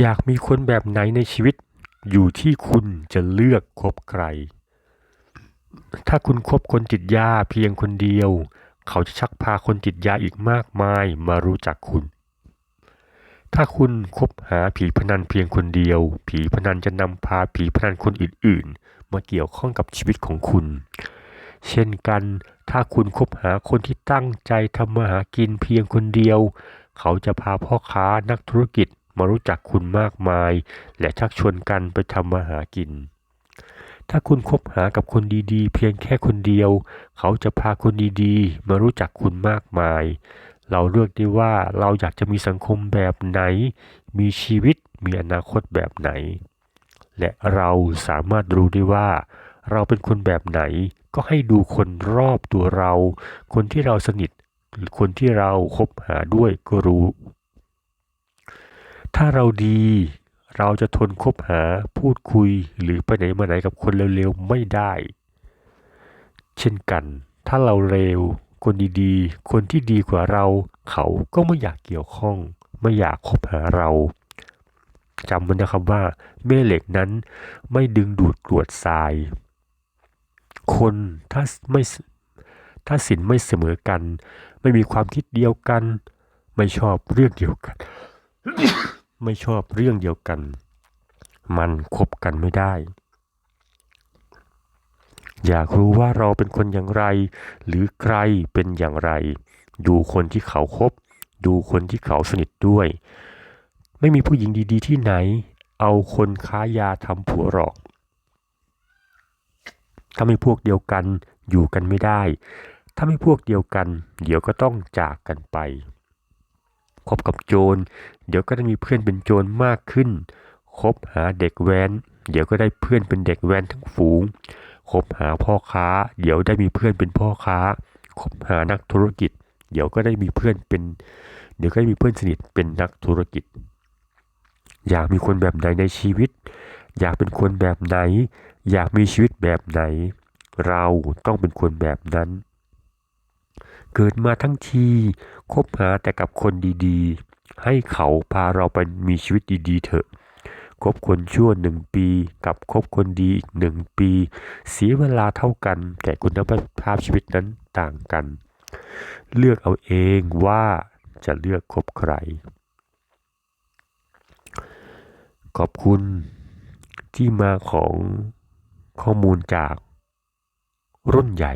อยากมีคนแบบไหนในชีวิต อยู่ที่คุณจะเลือกคบใคร ถ้าคุณคบคนติดยาเพียงคนเดียว เขาจะชักพาคนติดยาอีกมากมายมารู้จักคุณ ถ้าคุณคบหาผีพนันเพียงคนเดียว ผีพนันจะนำพาผีพนันคนอื่นๆ มาเกี่ยวข้องกับชีวิตของคุณ เช่นกัน ถ้าคุณคบหาคนที่ตั้งใจทำมาหากินเพียงคนเดียว เขาจะพาพ่อค้านักธุรกิจ มารู้จักคุณมากมาย และชักชวนกันไปทำมาหากิน ถ้าคุณคบหากับคนดีๆ เพียงแค่คนเดียว เขาจะพาคนดีๆ มารู้จักคุณมากมาย เราเลือกได้ว่าเราอยากจะมีสังคมแบบไหน มีชีวิตมีอนาคตแบบไหน และเราสามารถรู้ได้ว่า เราเป็นคนแบบไหนก็ให้ดูคนรอบตัวเรา คนที่เราสนิท หรือคนที่เราคบหาด้วยก็รู้ ถ้าเราดีเราจะทนคบหาพูดคุยหรือไปไหนมาไหนกับคนเร็วๆไม่ได้ เช่นกัน ถ้าเราเร็ว คนดีๆ คนที่ดีกว่าเรา เขาก็ไม่อยากเกี่ยวข้อง ไม่อยากคบหาเราจำไว้นะครับว่าแม่เหล็กนั้นไม่ดึงดูดกรวดทราย คนถ้าไม่ถ้าสินไม่เสมอกัน ไม่มีความคิดเดียวกัน ไม่ชอบเรื่องเดียวกัน ไม่ชอบเรื่องเดียวกัน มันคบกันไม่ได้ อยากรู้ว่าเราเป็นคนอย่างไร หรือใครเป็นอย่างไร ดูคนที่เขาคบ ดูคนที่เขาสนิทด้วย ไม่มีผู้หญิงดีๆ ที่ไหน เอาคนค้ายาทำผัวหรอกถ้าไม่พวกเดียวกันอยู่กันไม่ได้ ถ้าไม่พวกเดียวกัน เดี๋ยวก็ต้องจากกันไป คบกับโจร เดี๋ยวก็ได้มีเพื่อนเป็นโจรมากขึ้น คบหาเด็กแว้น เดี๋ยวก็ได้เพื่อนเป็นเด็กแว้นทั้งฝูง คบหาพ่อค้า เดี๋ยวได้มีเพื่อนเป็นพ่อค้า คบหานักธุรกิจ เดี๋ยวก็ได้มีเพื่อนเป็น เดี๋ยวก็ได้มีเพื่อนสนิทเป็นนักธุรกิจ อยากมีคนแบบไหนในชีวิต อยากเป็นคนแบบไหน อยากมีชีวิตแบบไหน เราต้องเป็นคนแบบนั้น เกิดมาทั้งทีคบหาแต่กับคนดีๆ ให้เขาพาเราไปมีชีวิตดีๆเถอะคบคนชั่วหนึ่งปี กับคบคนดีอีกหนึ่งปี เสียเวลาเท่ากัน แต่คุณภาพชีวิตนั้นต่างกัน เลือกเอาเองว่าจะเลือกคบใคร ขอบคุณที่มาของข้อมูลจากรุ่นใหญ่